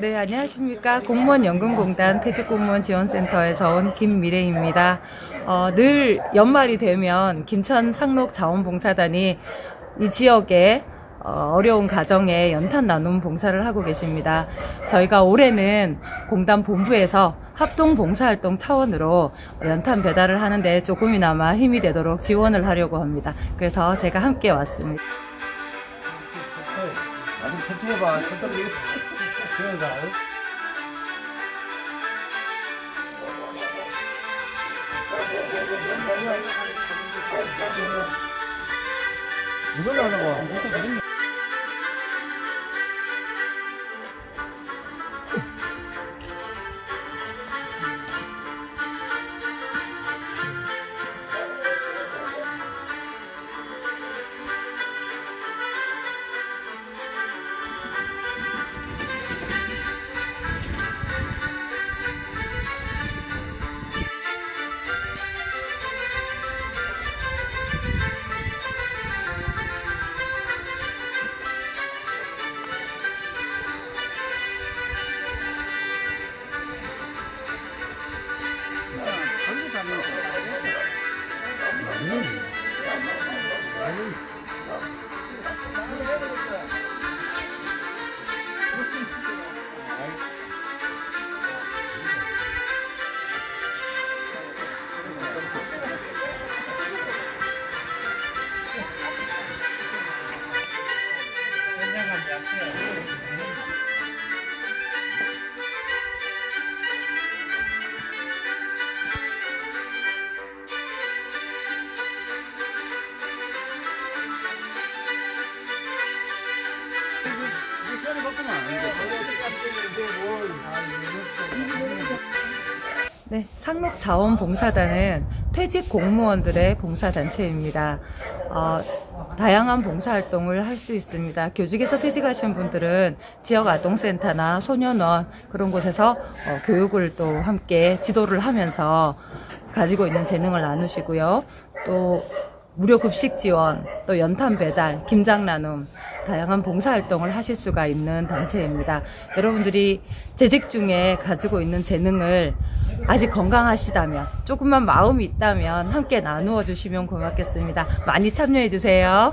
네, 안녕하십니까. 공무원 연금공단 퇴직공무원 지원센터에서 온 김미래입니다. 어, 늘 연말이 되면 김천 상록 자원봉사단이 이 지역에 어, 어려운 가정에 연탄 나눔 봉사를 하고 계십니다. 저희가 올해는 공단 본부에서 합동 봉사활동 차원으로 연탄 배달을 하는데 조금이나마 힘이 되도록 지원을 하려고 합니다. 그래서 제가 함께 왔습니다. 이걸로 하는 거. Jangan, jangan. 네, 상록 자원봉사단은 퇴직 공무원들의 봉사단체입니다. 어, 다양한 봉사활동을 할 수 있습니다. 교직에서 퇴직하신 분들은 지역 아동센터나 소년원 그런 곳에서 어, 교육을 또 함께 지도를 하면서 가지고 있는 재능을 나누시고요. 또 무료 급식 지원, 또 연탄 배달, 김장 나눔, 다양한 봉사활동을 하실 수가 있는 단체입니다. 여러분들이 재직 중에 가지고 있는 재능을 아직 건강하시다면, 조금만 마음이 있다면 함께 나누어 주시면 고맙겠습니다. 많이 참여해 주세요.